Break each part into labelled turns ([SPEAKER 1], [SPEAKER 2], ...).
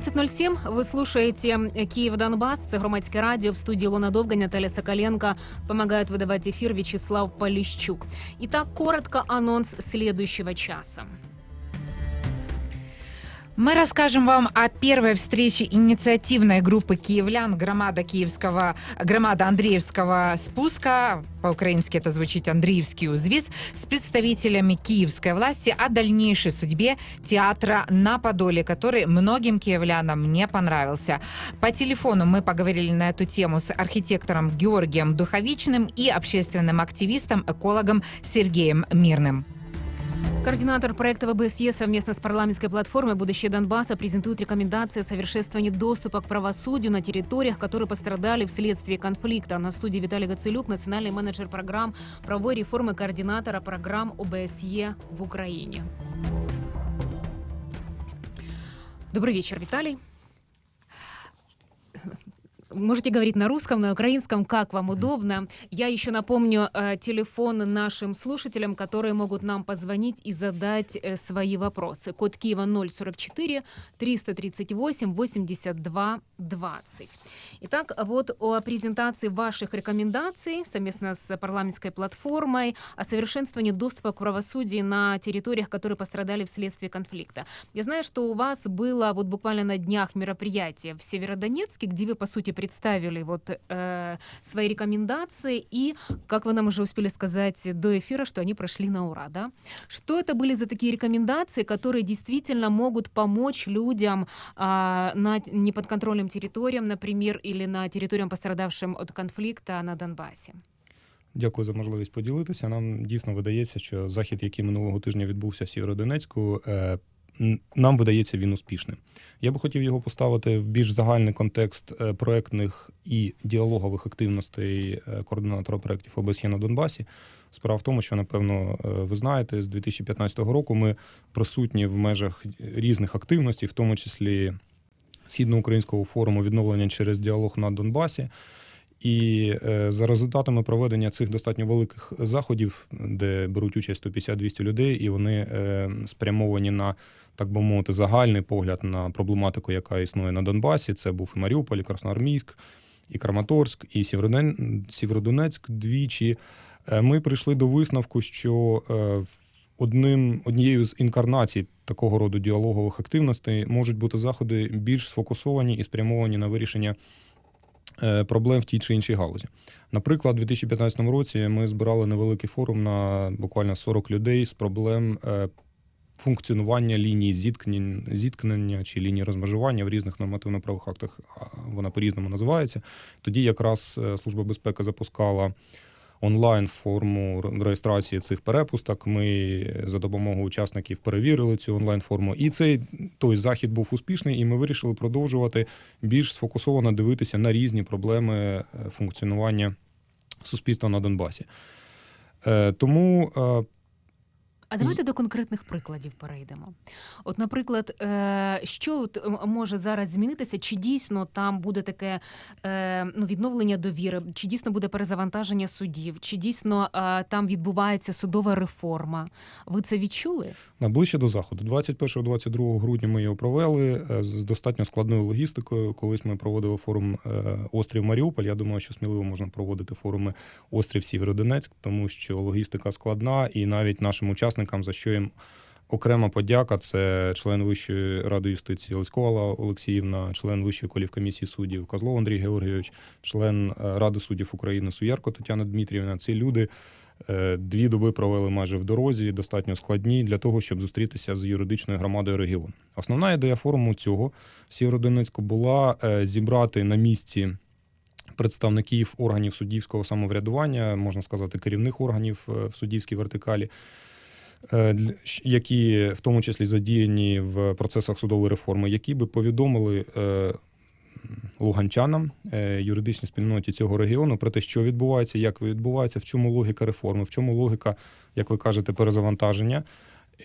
[SPEAKER 1] 17.07. Вы слушаете Киев Донбасс. Це громадське радіо. В студії Лона Довга, Наталья Соколенко. Помогает выдавать эфир Вячеслав Полищук. Итак, коротко анонс следующего часа.
[SPEAKER 2] Мы расскажем вам о первой встрече инициативной группы киевлян «Громада Киевского», «Громада Андреевского спуска», по-украински это звучит «Андреевский узвиз», с представителями киевской власти о дальнейшей судьбе театра на Подоле, который многим киевлянам не понравился. По телефону мы поговорили на эту тему с архитектором Георгием Духовичным и общественным активистом, экологом Сергеем Мирным.
[SPEAKER 1] Координатор проекта ВБСЕ совместно с парламентской платформой «Будущее Донбасса» презентует рекомендации о совершенствовании доступа к правосудию на территориях, которые пострадали вследствие конфликта. На студии Виталий Гацелюк, национальный менеджер программ правовой реформы координатора программ ОБСЕ в Украине. Добрый вечер, Виталий. Можете говорить на русском, на украинском, как вам удобно. Я еще напомню э, телефон нашим слушателям, которые могут нам позвонить и задать э, свои вопросы. Код Киева 044 338 82 20. Итак, вот о презентации ваших рекомендаций совместно с парламентской платформой о совершенствовании доступа к правосудию на территориях, которые пострадали вследствие конфликта. Я знаю, что у вас было вот буквально на днях мероприятие в Северодонецке, где вы, по сути, представили вот э, свои рекомендации и, как вы нам уже успели сказать до эфира, что они прошли на ура, да? Что это были за такие рекомендации, которые действительно могут помочь людям а, на неподконтрольным территориям, например, или на территориям, пострадавшим от конфликта на Донбасі?
[SPEAKER 3] Дякую за можливість поділитися. Нам дійсно видається, що захід, який минулого тижня відбувся в Сєвєродонецьку, е, н- нам видається він успішним. Я би хотів його поставити в більш загальний контекст е, проектних і діалогових активностей е, координатора проєктів ОБСЄ на Донбасі. Справа в тому, що напевно е, ви знаєте, з 2015 року ми присутні в межах різних активностей, в тому числі східноукраїнського форуму відновлення через діалог на Донбасі. І е, за результатами проведення цих достатньо великих заходів, де беруть участь 150-200 людей, і вони е, спрямовані на, так би мовити, загальний погляд на проблематику, яка існує на Донбасі. Це був і Маріуполь, і Красноармійськ, і Краматорськ, і Сєвєродон- Сєвєродонецьк двічі. Е, Ми прийшли до висновку, що одним, однією з інкарнацій такого роду діалогових активностей можуть бути заходи більш сфокусовані і спрямовані на вирішення проблем в тій чи іншій галузі. Наприклад, у 2015 році ми збирали невеликий форум на буквально 40 людей з проблем е, функціонування лінії зіткнення, зіткнення чи лінії розмежування в різних нормативно-правових актах. Вона по-різному називається. Тоді якраз е, Служба безпеки запускала онлайн форму реєстрації цих перепусток. Ми за допомогою учасників перевірили цю онлайн форму. І цей той захід був успішний, і ми вирішили продовжувати більш сфокусовано дивитися на різні проблеми е, функціонування суспільства на Донбасі. Е, Тому е,
[SPEAKER 1] А давайте до конкретних прикладів перейдемо. От, наприклад, е, що от може зараз змінитися? Чи дійсно там буде таке е, ну, відновлення довіри, чи дійсно буде перезавантаження судів, чи дійсно е, там відбувається судова реформа? Ви це відчули?
[SPEAKER 3] На ближче до заходу, 21-22 грудня ми його провели з достатньо складною логістикою. Колись ми проводили форум Острів Маріуполь. Я думаю, що сміливо можна проводити форуми Острів Сєвєродонецьк, тому що логістика складна, і навіть нашим учасникам, за що їм окрема подяка, це член Вищої ради юстиції Леськова Олексіївна, член Вищої колівкомісії суддів Козлов Андрій Георгійович, член Ради суддів України Суярко Тетяна Дмитрівна. Ці люди. Е, Дві доби провели майже в дорозі, достатньо складні для того, щоб зустрітися з юридичною громадою регіону. Основна ідея форуму цього Сєвєродонецьку була е, зібрати на місці представників органів суддівського самоврядування, можна сказати, керівних органів е, в суддівській вертикалі, які в тому числі задіяні в процесах судової реформи, які би повідомили е, луганчанам, е, юридичній спільноті цього регіону про те, що відбувається, як відбувається, в чому логіка реформи, в чому логіка, як ви кажете, перезавантаження,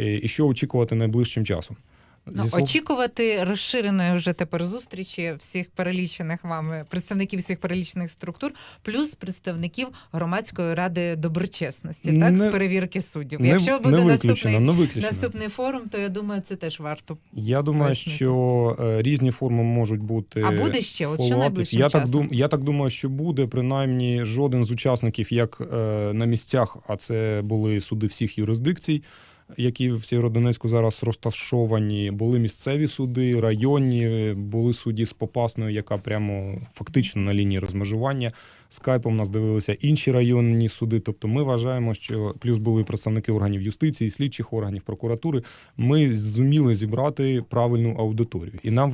[SPEAKER 3] е, і що очікувати найближчим часом.
[SPEAKER 2] Ну,
[SPEAKER 3] Зі
[SPEAKER 2] очікувати розширеної вже тепер зустрічі всіх перелічених вами представників всіх перелічених структур, плюс представників громадської ради доброчесності, так з перевірки суддів.
[SPEAKER 3] не,
[SPEAKER 2] Якщо буде
[SPEAKER 3] не
[SPEAKER 2] наступний,
[SPEAKER 3] не
[SPEAKER 2] наступний форум, то я думаю, це теж варто.
[SPEAKER 3] Я думаю,
[SPEAKER 2] Пояснити.
[SPEAKER 3] що е, різні форми можуть бути.
[SPEAKER 2] А буде ще? От що найближчим
[SPEAKER 3] я так
[SPEAKER 2] часом?
[SPEAKER 3] дум, я так думаю, що буде принаймні жоден з учасників, як е, на місцях, а це були суди всіх юрисдикцій, які в Сєвєродонецьку зараз розташовані. Були місцеві суди, районні, були судді з Попасною, яка прямо фактично на лінії розмежування. Скайпом нас дивилися інші районні суди. Тобто, ми вважаємо, що плюс були представники органів юстиції, слідчих органів прокуратури. Ми зуміли зібрати правильну аудиторію, і нам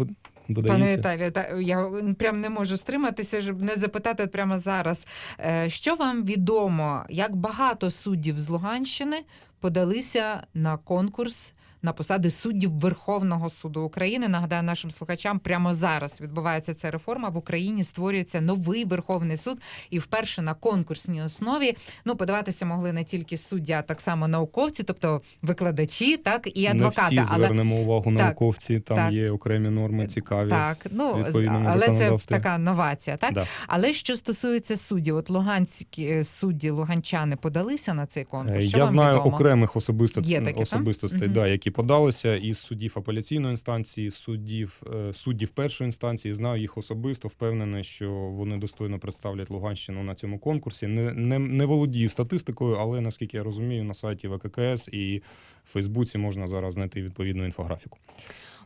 [SPEAKER 3] видається.
[SPEAKER 2] Пане Віталію, та я прям не можу стриматися, щоб не запитати прямо зараз. Е, Що вам відомо, як багато суддів з Луганщини подалися на конкурс на посади суддів Верховного суду України? Нагадаю нашим слухачам, прямо зараз відбувається ця реформа. В Україні створюється новий Верховний суд, і вперше на конкурсній основі ну подаватися могли не тільки судді, а так само науковці, тобто викладачі, так і адвокати.
[SPEAKER 3] Не всі звернемо увагу
[SPEAKER 2] Так,
[SPEAKER 3] науковці, там
[SPEAKER 2] так.
[SPEAKER 3] є окремі норми цікаві.
[SPEAKER 2] так, ну але це така новація, так?
[SPEAKER 3] Да.
[SPEAKER 2] Але що стосується суддів, от луганські е, судді, луганчани подалися на цей конкурс.
[SPEAKER 3] Е,
[SPEAKER 2] Що
[SPEAKER 3] Я
[SPEAKER 2] вам
[SPEAKER 3] знаю
[SPEAKER 2] відомо?
[SPEAKER 3] окремих особисто,
[SPEAKER 2] Є такі, так?
[SPEAKER 3] особистостей,
[SPEAKER 2] Мгм.
[SPEAKER 3] да, які подалися із суддів апеляційної інстанції, суддів, е, суддів першої інстанції. Знаю їх особисто, впевнений, що вони достойно представлять Луганщину на цьому конкурсі. Не, не, не володію статистикою, але наскільки я розумію, на сайті ВККС і Фейсбуці можна зараз знайти відповідну інфографіку.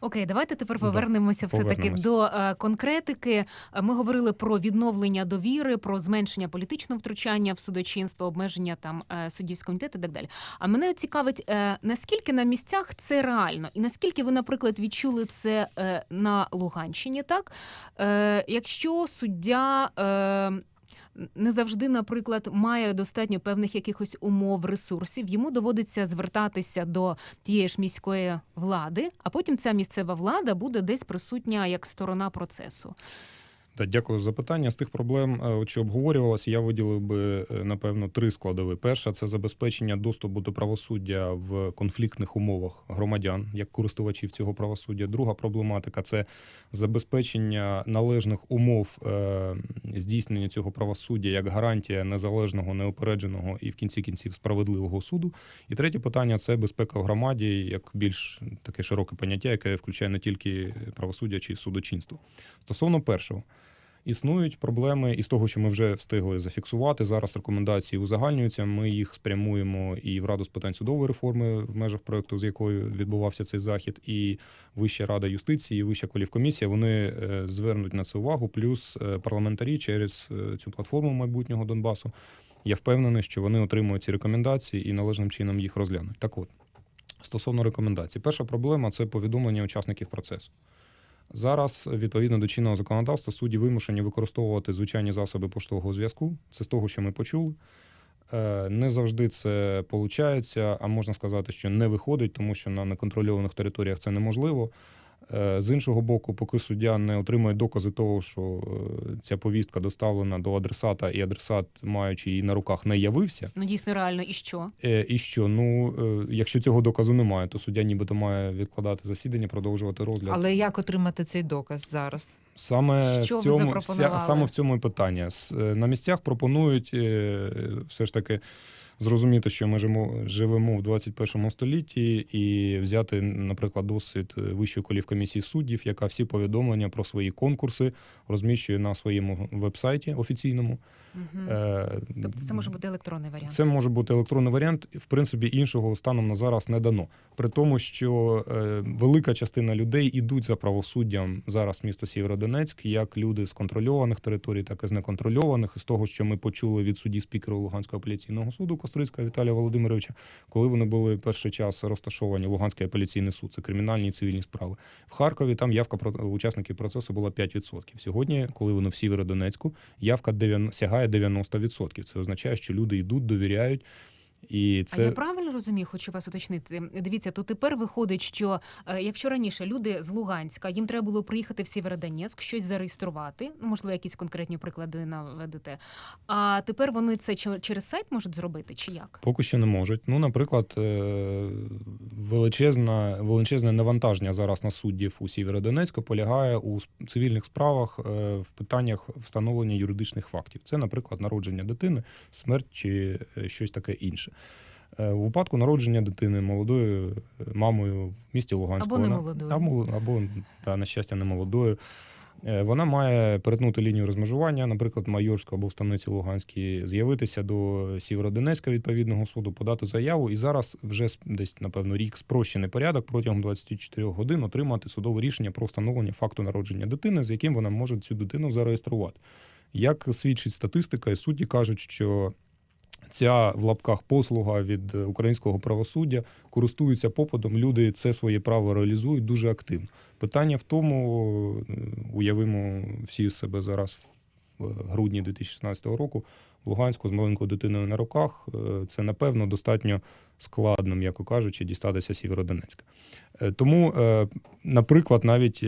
[SPEAKER 1] Окей, давайте тепер повернемося все таки до е, конкретики. Ми говорили про відновлення довіри, про зменшення політичного втручання в судочинство, обмеження там е, суддівського комітету і так далі. А мене цікавить, е, наскільки на місцях це реально, і наскільки ви, наприклад, відчули це е, на Луганщині, так е, якщо суддя. Не завжди, наприклад, має достатньо певних якихось умов, ресурсів. Йому доводиться звертатися до тієї ж міської влади, а потім ця місцева влада буде десь присутня як сторона процесу.
[SPEAKER 3] Так, дякую за запитання. З тих проблем, е, що обговорювалося, я виділив би е, напевно три складові. Перша це забезпечення доступу до правосуддя в конфліктних умовах громадян як користувачів цього правосуддя. Друга проблематика це забезпечення належних умов е, здійснення цього правосуддя як гарантія незалежного, неупередженого і в кінці кінців справедливого суду. І третє питання це безпека в громаді, як більш таке широке поняття, яке включає не тільки правосуддя чи судочинство. Стосовно першого. Існують проблеми із того, що ми вже встигли зафіксувати. Зараз рекомендації узагальнюються. Ми їх спрямуємо і в Раду з питань судової реформи в межах проекту, з якою відбувався цей захід, і Вища рада юстиції, і Вища кваліфкомісія. Вони е, звернуть на це увагу. Плюс е, парламентарі через е, цю платформу майбутнього Донбасу. Я впевнений, що вони отримують ці рекомендації і належним чином їх розглянуть. Так от, стосовно рекомендацій, перша проблема це повідомлення учасників процесу. Зараз, відповідно до чинного законодавства, судді вимушені використовувати звичайні засоби поштового зв'язку. Це з того, що ми почули. Е, Не завжди це виходить, а можна сказати, що не виходить, тому що на неконтрольованих територіях це неможливо. Е, З іншого боку, поки суддя не отримує докази того, що е, ця повістка доставлена до адресата, і адресат, маючи її на руках, не явився.
[SPEAKER 1] Ну дійсно реально, і що?
[SPEAKER 3] Е, І що? Ну, якщо цього доказу немає, то суддя нібито має відкладати засідання, продовжувати розгляд.
[SPEAKER 2] Але як отримати цей доказ зараз?
[SPEAKER 3] Саме
[SPEAKER 1] Що
[SPEAKER 3] в цьому
[SPEAKER 1] запропонували?
[SPEAKER 3] ся- саме в цьому і питання. На місцях пропонують все ж таки зрозуміти, що ми живемо, живемо в 21 столітті, і взяти, наприклад, досвід Вищої кваліфкомісії суддів, яка всі повідомлення про свої конкурси розміщує на своєму вебсайті офіційному.
[SPEAKER 1] Угу.
[SPEAKER 3] Е,
[SPEAKER 1] Тобто це може бути електронний варіант.
[SPEAKER 3] це може бути електронний варіант, в принципі, іншого станом на зараз не дано. При тому, що е, велика частина людей ідуть за правосуддям зараз місто Сєвєродонецьк, як люди з контрольованих територій, так і з неконтрольованих. З того, що ми почули від судді спікера Луганського апеляційного суду Кострицького Віталія Володимировича, коли вони були перший час розташовані Луганський апеляційний суд, це кримінальні і цивільні справи. В Харкові там явка про- учасників процесу була 5%. Сьогодні, коли вони в Сєвєродонецьку, явка 90 сягає 90%. Це означає, що люди йдуть, довіряють. І
[SPEAKER 1] А я правильно розумію, хочу вас уточнити. Дивіться, то тепер виходить, що е, якщо раніше люди з Луганська їм треба було приїхати в Сєвєродонецьк, щось зареєструвати, ну можливо, якісь конкретні приклади наведете. А тепер вони це че- через сайт можуть зробити, чи як?
[SPEAKER 3] Поки що не можуть. Ну, наприклад, е, величезна, величезне навантаження зараз на суддів у Сєвєродонецьку полягає у цивільних справах е, в питаннях встановлення юридичних фактів. Це, наприклад, народження дитини, смерть чи щось таке інше. Е, У випадку народження дитини молодою е, мамою в місті Луганську.
[SPEAKER 1] Або не
[SPEAKER 3] вона-
[SPEAKER 1] молодою.
[SPEAKER 3] Або, або та, на щастя, не молодою. Е, Вона має перетнути лінію розмежування, наприклад, Майорську або в станиці Луганській, з'явитися до Сєвєродонецька відповідного суду, подати заяву і зараз вже десь, напевно, рік спрощений порядок протягом 24 годин отримати судове рішення про встановлення факту народження дитини, з яким вона може цю дитину зареєструвати. Як свідчить статистика, і судді кажуть, що ця в лапках послуга від е, українського правосуддя користуються попитом. Люди це своє право реалізують дуже активно. Питання в тому, е, уявимо всі себе зараз в грудні 2016 року в Луганську з маленькою дитиною на руках. е, Це напевно достатньо складно, м'яко кажучи, дістатися Сєвєродонецька. Тому, наприклад, навіть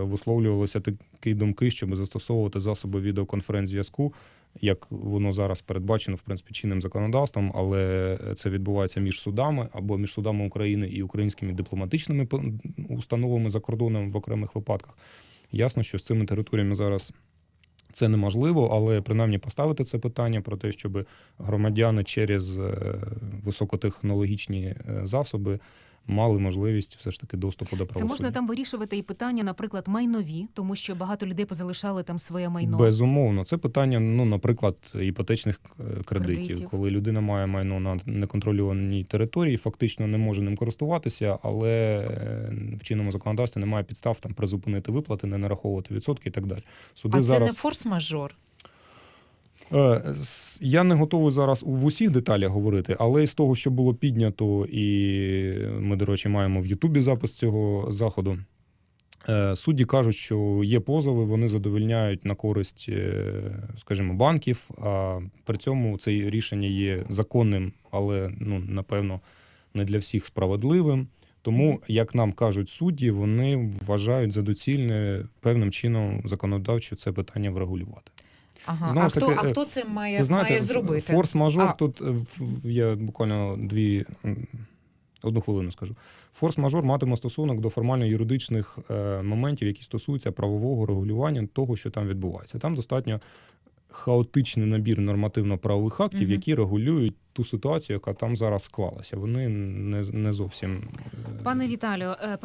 [SPEAKER 3] висловлювалися такі думки, щоб застосовувати засоби відеоконференц-зв'язку, як воно зараз передбачено в принципі чинним законодавством, але це відбувається між судами або між судами України і українськими дипломатичними установами за кордоном в окремих випадках. Ясно, що з цими територіями зараз це неможливо, але принаймні поставити це питання про те, щоб громадяни через е, високотехнологічні е, засоби мали можливість все ж таки доступу до
[SPEAKER 1] Це можна там вирішувати і питання, наприклад, майнові, тому що багато людей позалишали там своє майно.
[SPEAKER 3] Безумовно, це питання, ну, наприклад, іпотечних е, кредитів,
[SPEAKER 1] Кредитів.
[SPEAKER 3] коли людина має майно на неконтрольованій території, фактично не може ним користуватися, але е, в чинному законодавстві немає підстав там призупинити виплати, не нараховувати відсотки і так далі. Суди
[SPEAKER 2] А це не форс-мажор.
[SPEAKER 3] Е, Я не готовий зараз в усіх деталях говорити, але з того, що було піднято, і ми, до речі, маємо в Ютубі запис цього заходу. е, Судді кажуть, що є позови, вони задовольняють на користь, е, скажімо, банків. А при цьому це рішення є законним, але ну напевно не для всіх справедливим. Тому, як нам кажуть судді, вони вважають за доцільне певним чином законодавчо це питання врегулювати.
[SPEAKER 2] Ага.
[SPEAKER 3] Знову
[SPEAKER 2] а,
[SPEAKER 3] ж
[SPEAKER 2] хто, а
[SPEAKER 3] е,
[SPEAKER 2] хто це має,
[SPEAKER 3] знаєте,
[SPEAKER 2] має зробити?
[SPEAKER 3] форс-мажор
[SPEAKER 2] А.
[SPEAKER 3] тут е, я буквально дві одну хвилину скажу. Форс-мажор матиме стосунок до формально юридичних е, моментів, які стосуються правового регулювання того, що там відбувається. Там достатньо хаотичний набір нормативно-правових актів,
[SPEAKER 2] угу.
[SPEAKER 3] які регулюють ту ситуацію, яка там зараз склалася. Вони не, не зовсім е,
[SPEAKER 1] Пане Віталію, е,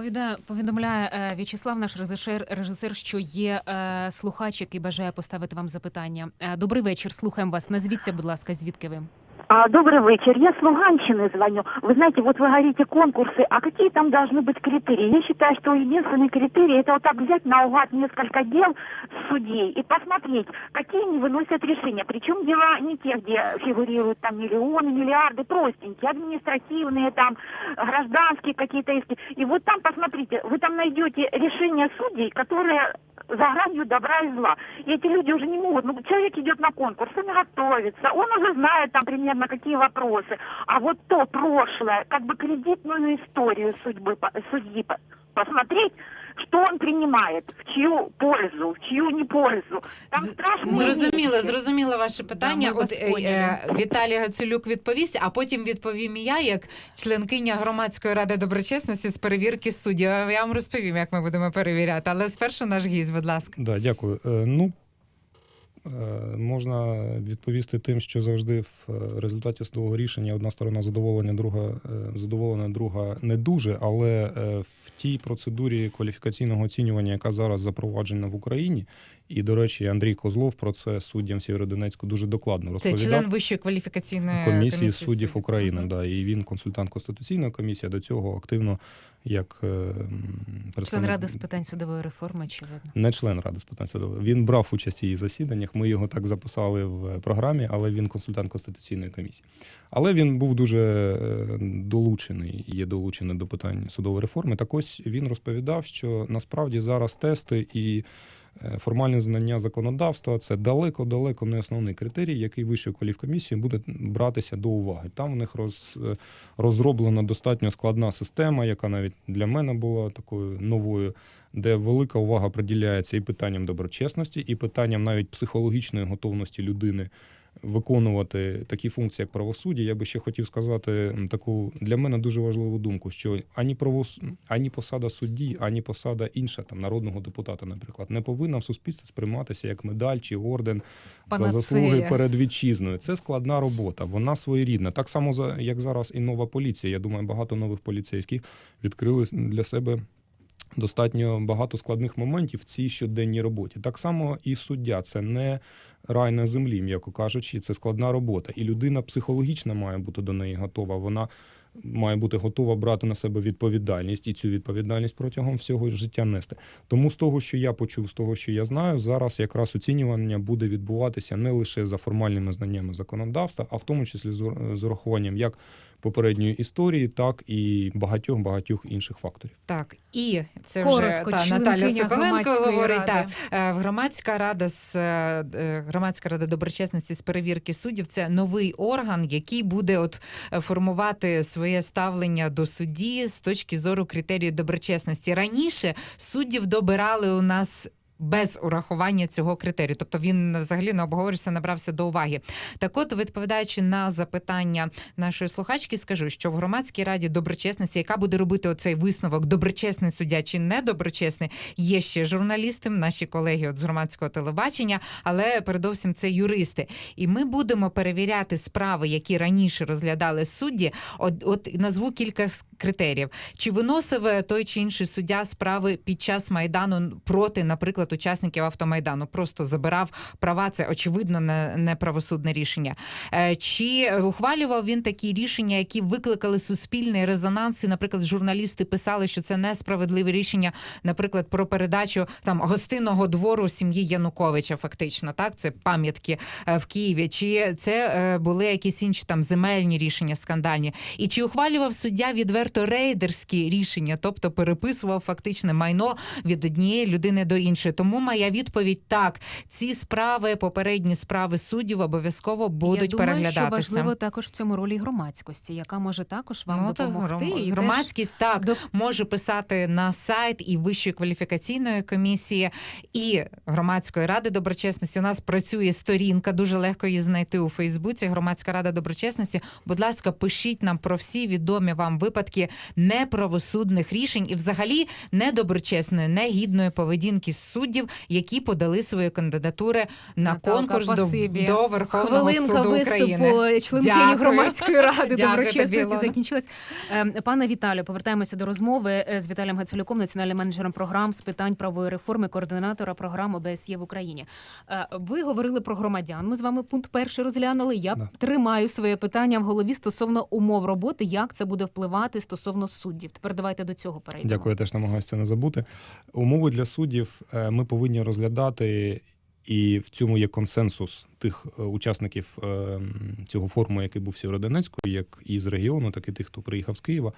[SPEAKER 1] повідомляє е, В'ячеслав, наш режисер, режисер, що є слухач, який бажає поставити вам запитання. Добрий вечір, слухаємо вас. Назвіться, будь ласка, звідки ви?
[SPEAKER 4] А, Добрый вечер. Я с Луганщины звоню. Вы знаете, вот вы говорите конкурсы, а какие там должны быть критерии? Я считаю, что единственный критерий это вот так взять наугад несколько дел судей и посмотреть, какие они выносят решения. Причем дела не те, где фигурируют там миллионы, миллиарды, простенькие, административные, там гражданские какие-то иски. И вот там посмотрите, вы там найдете решения судей, которые за гранью добра и зла. И эти люди уже не могут. Ну, человек идет на конкурс, он готовится, он уже знает там примерно какие вопросы. А вот то прошлое, как бы кредитную историю судьбы, по- судьи по- посмотреть, что он принимает, в чью пользу, в чью не пользу. Там
[SPEAKER 2] З-
[SPEAKER 4] страшные
[SPEAKER 2] Зрозуміло,
[SPEAKER 4] вещи.
[SPEAKER 2] зрозуміло ваше питання.
[SPEAKER 1] ми вас
[SPEAKER 2] От е,
[SPEAKER 1] поняли.
[SPEAKER 2] е, Віталій Гацелюк відповість, а потім відповім і я, як членкиня громадської ради доброчесності з перевірки суддів. Я вам розповім, як ми будемо перевіряти. Але спершу наш гість, будь ласка.
[SPEAKER 3] Да, дякую. Е, Ну, е, можна відповісти тим, що завжди в е, результаті судового рішення одна сторона задоволена, друга е, задоволена, друга не дуже. Але е, в тій процедурі кваліфікаційного оцінювання, яка зараз запроваджена в Україні, і, до речі, Андрій Козлов про це суддям Сєвєродонецьку дуже докладно
[SPEAKER 2] Це член Вищої кваліфікаційної
[SPEAKER 3] комісії суддів України.
[SPEAKER 2] Мгм.
[SPEAKER 3] Да, і він консультант Конституційної комісії. До цього активно як е, м,
[SPEAKER 1] Член ради з питань судової реформи, очевидно.
[SPEAKER 3] не член ради з питань судової. Він брав участь у її засіданнях. Ми його так записали в програмі, але він консультант конституційної комісії. Але він був дуже е, долучений, є долучений до питань судової реформи. Так ось він розповідав, що насправді зараз тести і Формальне знання законодавства це далеко-далеко не основний критерій, який Вищою кваліфкомісією буде братися до уваги. Там в них роз, е, розроблена достатньо складна система, яка навіть для мене була такою новою, де велика увага приділяється і питанням доброчесності, і питанням навіть психологічної готовності людини виконувати такі функції, як правосуддя. Я би ще хотів сказати таку для мене дуже важливу думку, що ані правос... ані посада судді, ані посада інша там народного депутата, наприклад, не повинна в суспільстві сприйматися як медаль чи орден за заслуги перед вітчизною. Це складна робота, вона своєрідна. Так само за як зараз і нова поліція. Я думаю, багато нових поліцейських відкрили для себе. Достатньо багато складних моментів в цій щоденній роботі. Так само і суддя це не рай на землі, м'яко кажучи, це складна робота. І людина психологічно має бути до неї готова. Вона має бути готова брати на себе відповідальність і цю відповідальність протягом всього життя нести. Тому з того, що я почув, з того, що я знаю, зараз якраз оцінювання буде відбуватися не лише за формальними знаннями законодавства, а в тому числі з урахуванням як попередньої історії, так і багатьох багатьох інших факторів.
[SPEAKER 2] Так, і це
[SPEAKER 1] Коротко,
[SPEAKER 2] вже та, Наталя Соколенко говорить. Та, е, громадська рада з е, е, громадська рада доброчесності з перевірки суддів. Це новий орган, який буде от формувати своє ставлення до судді з точки зору критерію доброчесності. Раніше суддів добирали у нас. Без урахування цього критерію, тобто він взагалі не обговорювався, набрався до уваги. Так, от, відповідаючи на запитання нашої слухачки, скажу, що в громадській раді доброчесності, яка буде робити оцей висновок, доброчесний суддя чи недоброчесний, є ще журналісти, наші колеги от з громадського телебачення, але передовсім це юристи. І ми будемо перевіряти справи, які раніше розглядали судді. От, от назву кілька критеріїв: чи виносив е, той чи інший суддя справи під час майдану проти, наприклад, учасників автомайдану, просто забирав права. Це очевидно не, не правосудне рішення. Е, Чи ухвалював він такі рішення, які викликали суспільний резонанс? І, наприклад, журналісти писали, що це несправедливе рішення, наприклад, про передачу там гостинного двору сім'ї Януковича, фактично, так це пам'ятки е, в Києві. Чи це е, були якісь інші там земельні рішення скандальні? І чи ухвалював суддя відверто рейдерські рішення, тобто переписував фактичне майно від однієї людини до іншої? Тому моя відповідь так: ці справи, попередні справи суддів, обов'язково будуть
[SPEAKER 1] Я думаю,
[SPEAKER 2] переглядатися.
[SPEAKER 1] що важливо також в цьому ролі громадськості, яка може також вам
[SPEAKER 2] Ну,
[SPEAKER 1] допомогти.
[SPEAKER 2] гром-
[SPEAKER 1] і теж
[SPEAKER 2] громадськість так
[SPEAKER 1] доп-
[SPEAKER 2] може писати на сайт і Вищої кваліфікаційної комісії, і громадської ради доброчесності. У нас працює сторінка, дуже легко її знайти у Фейсбуці. Громадська рада доброчесності. Будь ласка, пишіть нам про всі відомі вам випадки неправосудних рішень і, взагалі, недоброчесної, негідної поведінки суддів, які подали свої кандидатури на
[SPEAKER 1] Наталка,
[SPEAKER 2] конкурс до,
[SPEAKER 1] спасибі.
[SPEAKER 2] до Верховного
[SPEAKER 1] Хвилинка
[SPEAKER 2] суду України.
[SPEAKER 1] виступу членкині
[SPEAKER 2] Дякую.
[SPEAKER 1] громадської ради
[SPEAKER 2] Дякую
[SPEAKER 1] доброчесності закінчилась. Ем, Пане Віталію, повертаємося до розмови е, з Віталієм Гацелюком, національним менеджером програм з питань правової реформи, координатора програм ОБСЄ в Україні. Е, Ви говорили про громадян. Ми з вами пункт перший розглянули. Я
[SPEAKER 3] Да.
[SPEAKER 1] тримаю своє питання в голові стосовно умов роботи, як це буде впливати стосовно суддів. Тепер давайте до цього перейдемо.
[SPEAKER 3] Дякую, я теж намагаюся це не забути. Умови для суддів е, ми повинні розглядати, і в цьому є консенсус тих е, учасників е, цього форуму, який був в Сєвєродонецьку, як і з регіону, так і тих, хто приїхав з Києва.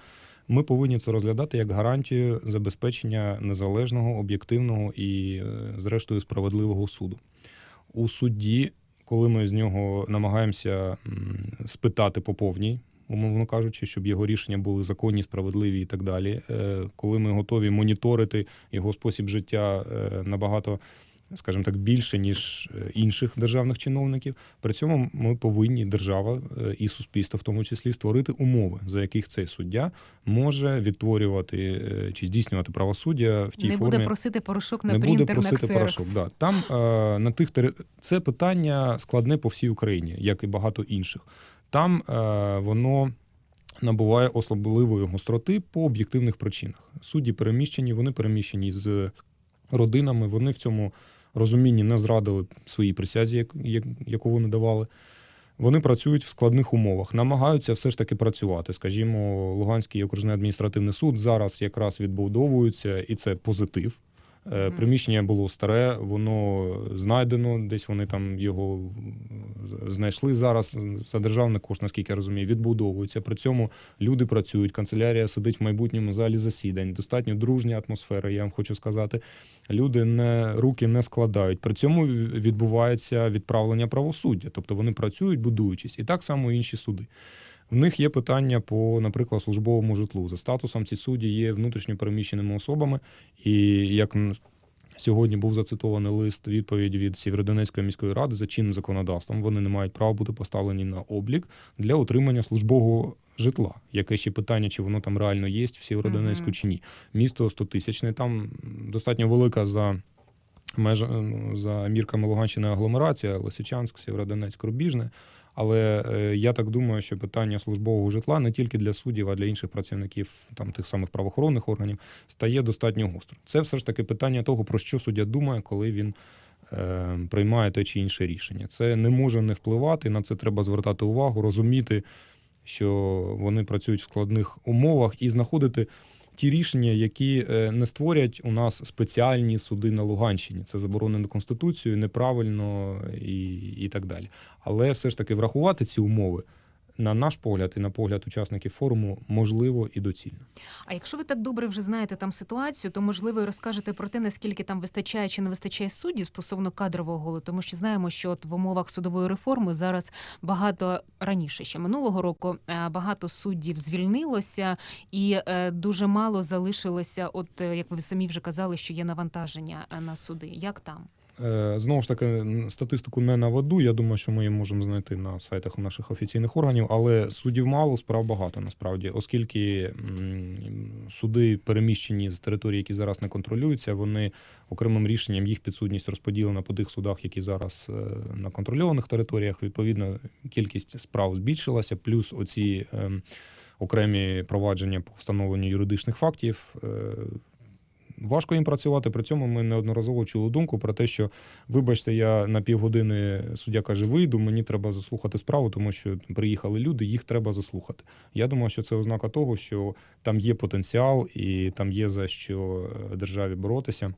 [SPEAKER 3] Ми повинні це розглядати як гарантію забезпечення незалежного, об'єктивного і, е, зрештою, справедливого суду. У судді, коли ми з нього намагаємося спитати по повній, умовно кажучи, щоб його рішення були законні, справедливі і так далі. Е, Коли ми готові моніторити його спосіб життя е, набагато, скажімо так, більше ніж е, інших державних чиновників. При цьому ми повинні держава і суспільство, в тому числі, створити умови, за яких цей суддя може відтворювати чи здійснювати правосуддя в тій
[SPEAKER 1] не
[SPEAKER 3] формі
[SPEAKER 1] буде просити порошок на
[SPEAKER 3] не буде просити
[SPEAKER 1] ксерокс.
[SPEAKER 3] порошок. Да. Там на тих це питання складне по всій Україні, як і багато інших. Там е, воно набуває особливої гостроти по об'єктивних причинах. Судді переміщені, вони переміщені з родинами, вони в цьому розумінні не зрадили своїй присязі, як, як, яку вони давали. Вони працюють в складних умовах, намагаються все ж таки працювати. Скажімо, Луганський окружний адміністративний суд зараз якраз відбудовується, і це позитив. Е. Приміщення було старе, воно знайдено, десь вони там його знайшли зараз за державний кошт, наскільки я розумію, відбудовуються. При цьому люди працюють, канцелярія сидить в майбутньому залі засідань. Достатньо дружня атмосфера, я вам хочу сказати. Люди не руки не складають. При цьому відбувається відправлення правосуддя, тобто вони працюють, будуючись, і так само інші суди. В них є питання по, наприклад, службовому житлу. За статусом ці судді є внутрішньо переміщеними особами, і як сьогодні був зацитований лист відповіді від Сєвєродонецької міської ради за чинним законодавством. Вони не мають права бути поставлені на облік для отримання службового житла. Яке ще питання, чи воно там реально є в Сєвєродонецьку
[SPEAKER 1] Мгм.
[SPEAKER 3] чи ні. Місто 100 тисячне, там достатньо велика за межа ну, за мірками Луганщини агломерація, Лисичанськ, Сєвєродонецьк, Рубіжне. Але е, я так думаю, що питання службового житла не тільки для суддів, а для інших працівників там тих самих правоохоронних органів стає достатньо гостро. Це все ж таки питання того, про що суддя думає, коли він е, приймає те чи інше рішення. Це не може не впливати. На це треба звертати увагу, розуміти, що вони працюють в складних умовах, і знаходити ті рішення, які е, не створять у нас спеціальні суди на Луганщині. Це заборонено конституцією, неправильно і, і так далі. Але все ж таки врахувати ці умови. На наш погляд і на погляд учасників форуму можливо і доцільно.
[SPEAKER 1] А якщо ви так добре вже знаєте там ситуацію, то можливо і розкажете про те, наскільки там вистачає чи не вистачає суддів стосовно кадрового голу, тому що знаємо, що от в умовах судової реформи зараз багато раніше ще минулого року е, багато суддів звільнилося, і е, дуже мало залишилося. От е, як ви самі вже казали, що є навантаження на суди. Як там?
[SPEAKER 3] Е, Знову ж таки, статистику не наведу. Я думаю, що ми її можемо знайти на сайтах наших офіційних органів, але суддів мало, справ багато насправді, оскільки суди переміщені з території, які зараз не контролюються, вони окремим рішенням їх підсудність розподілена по тих судах, які зараз е, на контрольованих територіях. Відповідно, кількість справ збільшилася, плюс оці ем, окремі провадження по встановленню юридичних фактів. Важко їм працювати. При цьому ми неодноразово чули думку про те, що вибачте, я на півгодини суддя каже, вийду, мені треба заслухати справу, тому що приїхали люди, їх треба заслухати. Я думаю, що це ознака того, що там є потенціал і там є за що е, державі боротися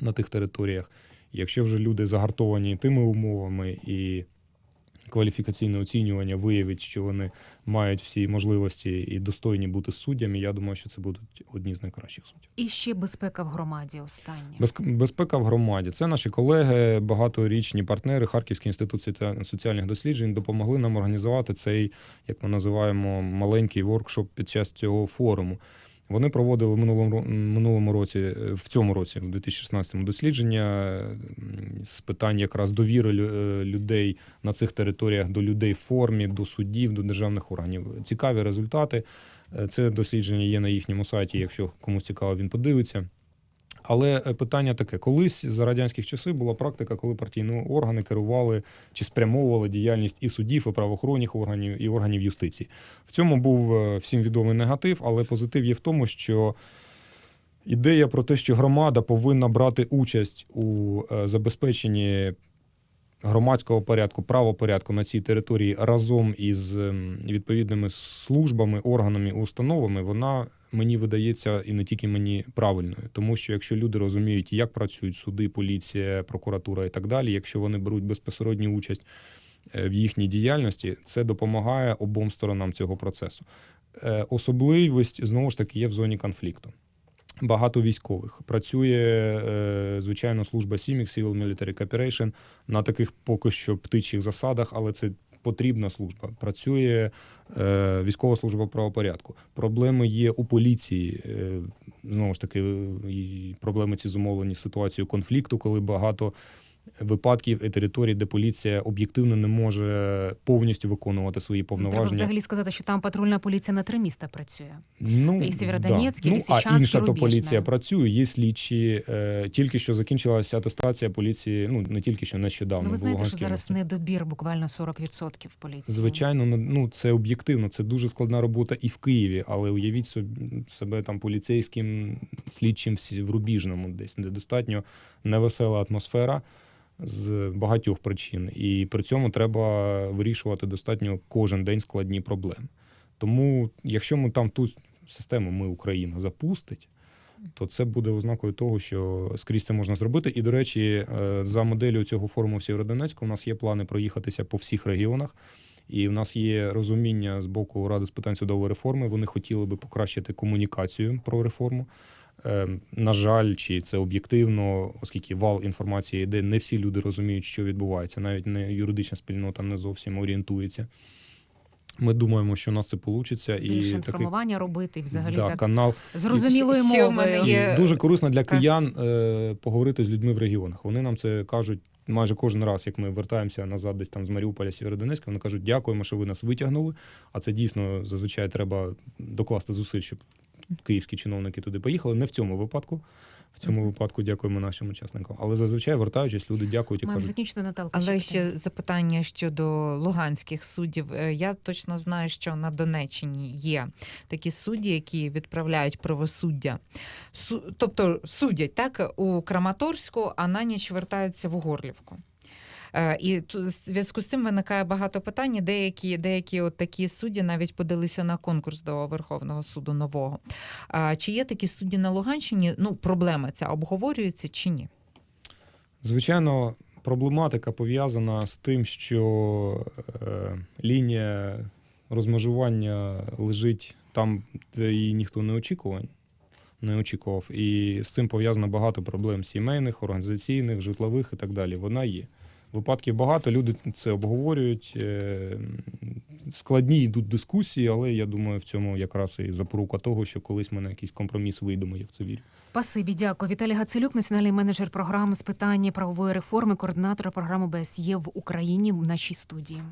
[SPEAKER 3] на тих територіях. Якщо вже люди загартовані тими умовами і кваліфікаційне оцінювання виявить, що вони мають всі можливості і достойні бути суддями, я думаю, що це будуть одні з найкращих суддів.
[SPEAKER 1] І ще безпека в громаді. Останнє.
[SPEAKER 3] Безпека в громаді. Це наші колеги, багаторічні партнери Харківський інститут соціальних досліджень допомогли нам організувати цей, як ми називаємо, маленький воркшоп під час цього форуму. Вони проводили минулому минулому році, е, в цьому році, в 2016 дослідження з питань якраз довіри е, людей на цих територіях до людей в формі, до суддів, до державних органів. Цікаві результати. Е, Це дослідження є на їхньому сайті. Якщо комусь цікаво, він подивиться. Але е, питання таке: колись за радянських часів була практика, коли партійні органи керували чи спрямовували діяльність і суддів, і правоохоронних органів, і органів юстиції. В цьому був е, всім відомий негатив, але позитив є в тому, що ідея про те, що громада повинна брати участь у е, забезпеченні громадського порядку, правопорядку на цій території разом із ем, відповідними службами, органами, установами, вона мені видається і не тільки мені правильною, тому що якщо люди розуміють, як працюють суди, поліція, прокуратура і так далі, якщо вони беруть безпосередню участь е, в їхній діяльності, це допомагає обом сторонам цього процесу. Е, Особливість знову ж таки є в зоні конфлікту. Багато військових працює, е, звичайно, служба Сімік, Civil Military Cooperation, на таких поки що птичих засадах, але це потрібна служба. Працює е, військова служба правопорядку. Проблеми є у поліції. Е, знову ж таки, проблеми ці зумовлені ситуацією конфлікту, коли багато випадків і територій, де поліція об'єктивно не може повністю виконувати свої
[SPEAKER 1] Ну, Треба
[SPEAKER 3] повноваження.
[SPEAKER 1] взагалі сказати, що там патрульна поліція на три міста працює.
[SPEAKER 3] Ну,
[SPEAKER 1] І Сєвєродонецьк, і
[SPEAKER 3] Ну, а інша то поліція працює. Є слідчі. Е, тільки що закінчилася атестація поліції. Ну не тільки що нещодавно.
[SPEAKER 1] Ну, ви знаєте, що зараз недобір буквально 40% поліції.
[SPEAKER 3] Звичайно, ну, ну це об'єктивно. Це дуже складна робота і в Києві, але уявіть собі себе там поліцейським слідчим в Рубіжному, десь де достатньо невесела атмосфера з багатьох причин, і при цьому треба вирішувати достатньо кожен день складні проблеми. Тому, якщо ми там ту систему, ми Україна запустить. то це буде ознакою того, що скрізь це можна зробити. І, до речі, е, за моделлю цього форуму в Сєвєродонецьку у нас є плани проїхатися по всіх регіонах. І в нас є розуміння з боку Ради з питань судової реформи. Вони хотіли би покращити комунікацію про реформу. Е, На жаль, чи це об'єктивно, оскільки вал інформації йде, не всі люди розуміють, що відбувається. Навіть не юридична спільнота не зовсім орієнтується. Ми думаємо, що у нас це вийде. І
[SPEAKER 1] Більше
[SPEAKER 3] такий
[SPEAKER 1] інформування робити взагалі
[SPEAKER 3] да,
[SPEAKER 1] так
[SPEAKER 3] канал
[SPEAKER 1] зрозумілою
[SPEAKER 2] Ще в мене
[SPEAKER 1] мовою.
[SPEAKER 2] є-
[SPEAKER 3] дуже корисно для
[SPEAKER 2] так.
[SPEAKER 3] киян е, поговорити з людьми в регіонах. Вони нам це кажуть майже кожен раз, як ми вертаємося назад, десь там з Маріуполя, Сєвєродонецька. Вони кажуть, дякуємо, що ви нас витягнули. А це дійсно зазвичай треба докласти зусиль, щоб київські чиновники туди поїхали. Не в цьому випадку. В цьому випадку дякуємо нашим учасникам. Але зазвичай, вертаючись, люди дякують і
[SPEAKER 1] Маємо
[SPEAKER 3] кажуть,
[SPEAKER 1] закінчити Наталка.
[SPEAKER 2] Але ще запитання щодо луганських суддів. Е, Я точно знаю, що на Донеччині є такі судді, які відправляють правосуддя. Су- тобто судять так у Краматорську, а на ніч вертаються в Угорлівку. Е, І ту- в зв'язку з цим виникає багато питань. Деякі, деякі от такі судді навіть подалися на конкурс до Верховного суду нового. Чи є такі судді на Луганщині? Ну, проблема ця обговорюється чи ні?
[SPEAKER 3] Звичайно, проблематика пов'язана з тим, що е, лінія розмежування лежить там, де її ніхто не очікував. Не очікував. І з цим пов'язано багато проблем сімейних, організаційних, житлових і так далі. Вона є. Випадків багато, люди це обговорюють. е, Складні йдуть дискусії, але я думаю, в цьому якраз і запорука того, що колись ми на якийсь компроміс вийдемо, я в це вірю.
[SPEAKER 1] Пасибі, дякую. Віталій Гацелюк, національний менеджер програми з питання правової реформи, координатор програми БСЄ в Україні в нашій студії.